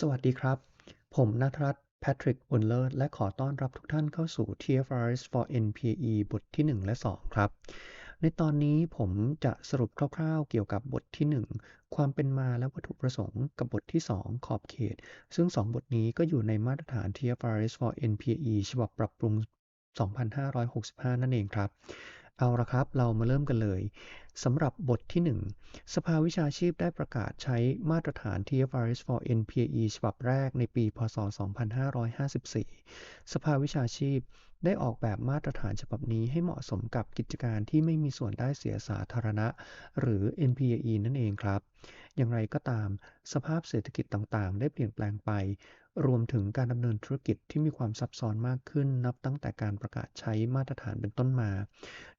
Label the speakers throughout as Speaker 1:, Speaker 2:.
Speaker 1: สวัสดีครับ ผมณัฐรัตน์แพทริกบุญเลิศ และขอต้อนรับทุกท่านเข้าสู่ TFRS for NPE บทที่ 1 และ 2 ครับ ในตอนนี้ผมจะสรุปคร่าวๆ เกี่ยวกับบทที่ 1 ความเป็นมาและวัตถุประสงค์กับบทที่ 2 ขอบเขต ซึ่ง 2 บทนี้ก็อยู่ในมาตรฐาน TFRS for NPE ฉบับปรับปรุง 2565 นั่นเองครับ เอาละครับ เรามาเริ่มกันเลยสำหรับบทที่ 1 สภาวิชาชีพได้ประกาศใช้มาตรฐาน TFRS for NPE ฉบับแรกในปี พ.ศ.2554 สภาวิชาชีพได้ออกแบบมาตรฐานฉบับนี้ให้เหมาะสมกับกิจการที่ไม่มีส่วนได้เสียสาธารณะ หรือ NPE นั่นเองครับ อย่างไรก็ตาม สภาพเศรษฐกิจต่างๆ ได้เปลี่ยนแปลงไป รวมถึงการดำเนินธุรกิจที่มีความซับซ้อนมากขึ้นนับตั้งแต่การประกาศใช้มาตรฐานเป็นต้นมา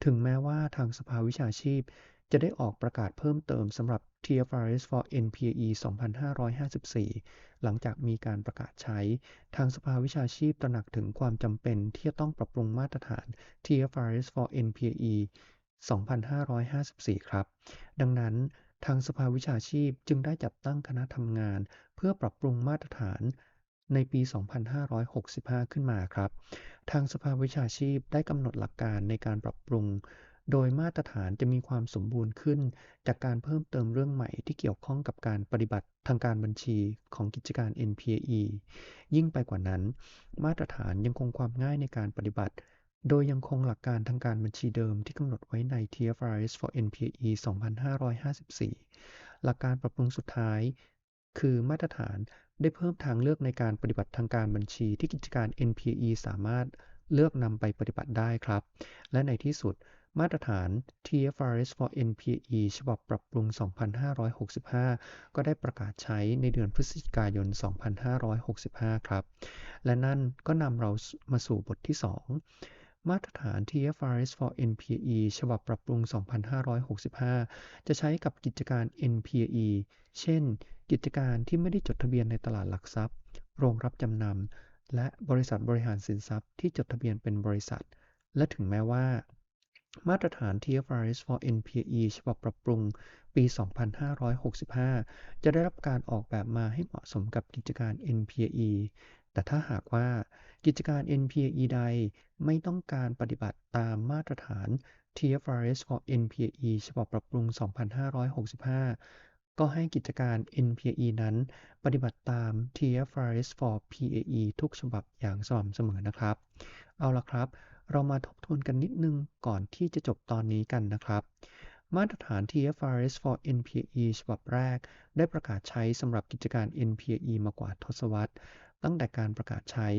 Speaker 1: ถึงแม้ว่าทางสภาวิชาชีพ จะได้ออกประกาศเพิ่มเติมสำหรับ TFRS for NPE 2554 หลังจากมีการประกาศใช้ ทางสภาวิชาชีพตระหนักถึงความจำเป็นที่จะต้องปรับปรุงมาตรฐาน TFRS for NPE 2554 ครับ ดังนั้นทางสภาวิชาชีพจึงได้จัดตั้งคณะทำงาน เพื่อปรับปรุงมาตรฐาน ในปี 2565 ขึ้นมาครับ ทางสภาวิชาชีพได้กำหนดหลักการในการปรับปรุง โดยมาตรฐานจะมีความสมบูรณ์ขึ้น จากการเพิ่มเติมเรื่องใหม่ที่เกี่ยวข้องกับการปฏิบัติทางการบัญชีของกิจการ NPE ยิ่งไปกว่านั้น มาตรฐานยังคงความง่ายในการปฏิบัติ โดยยังคงหลักการทางการบัญชีเดิมที่กำหนดไว้ใน TFRS for NPE 2554 หลักการปรับปรุงสุดท้ายคือมาตรฐานได้เพิ่มทางเลือกในการปฏิบัติทางการบัญชีที่กิจการ NPE สามารถเลือกนำไปปฏิบัติได้ครับ และในที่สุดมาตรฐาน TFRS for NPE ฉบับปรับปรุง 2565 ก็ได้ประกาศใช้ในเดือนพฤศจิกายน 2565 ครับ และนั่นก็นำเรามาสู่บทที่ 2 มาตรฐาน TFRS for NPE ฉบับปรับปรุง 2565 จะใช้กับกิจการ NPE เช่น กิจการที่ไม่ได้จดทะเบียนในตลาดหลักทรัพย์ โรงรับจำนำ และบริษัทบริหารสินทรัพย์ที่จดทะเบียนเป็นบริษัท และถึงแม้ว่า มาตรฐาน TFRS for NPE ฉบับปรับปรุงปี 2565 จะได้รับการออกแบบมาให้เหมาะสมกับกิจการ NPE แต่ถ้าหากว่ากิจการ NPE ใดไม่ต้องการปฏิบัติตามมาตรฐาน TFRS for NPE ฉบับปรับปรุง 2565 ก็ให้กิจการ NPE นั้นปฏิบัติตาม TFRS for PAE ทุกฉบับอย่างสม่ำเสมอนะครับ เอาละครับ เรามาทบทวนกันนิดนึงก่อนที่จะจบตอนนี้กันนะครับ มาตรฐาน TFRS for NPE ฉบับแรก ได้ประกาศใช้สำหรับกิจการ NPE มากว่าทศวรรษ ตั้งแต่การประกาศใช้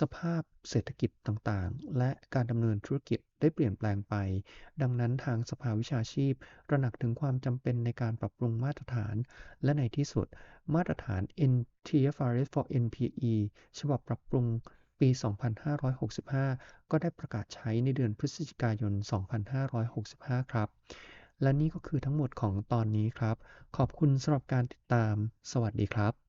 Speaker 1: สภาพเศรษฐกิจต่างๆ และการดำเนินธุรกิจได้เปลี่ยนแปลงไป ดังนั้นทางสภาวิชาชีพตระหนักถึงความจำเป็นในการปรับปรุงมาตรฐาน และในที่สุด มาตรฐาน TFRS for NPE ฉบับปรับปรุงปี 2565 ก็ได้ประกาศใช้ในเดือนพฤศจิกายน 2565 ครับ และนี่ก็คือทั้งหมดของตอนนี้ครับ ขอบคุณสำหรับการติดตาม สวัสดีครับ